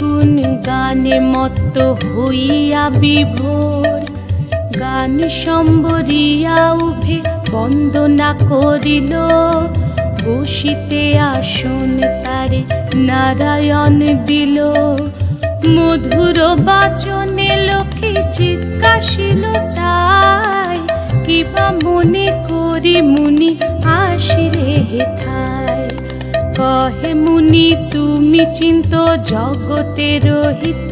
গুণ গানে মত্ত হইয়া বিভোর। গান সম্বরিয়া উভে বন্দনা করিল। বসিতে আসন তারে নারায়ণ দিল। মধুর বাচনে লোকে জিজ্ঞাসিল, তাই কিবা মনে করি মুনি আসিরে হেথায় কহে মুনি তুমি চিন্ত রহিত। হিত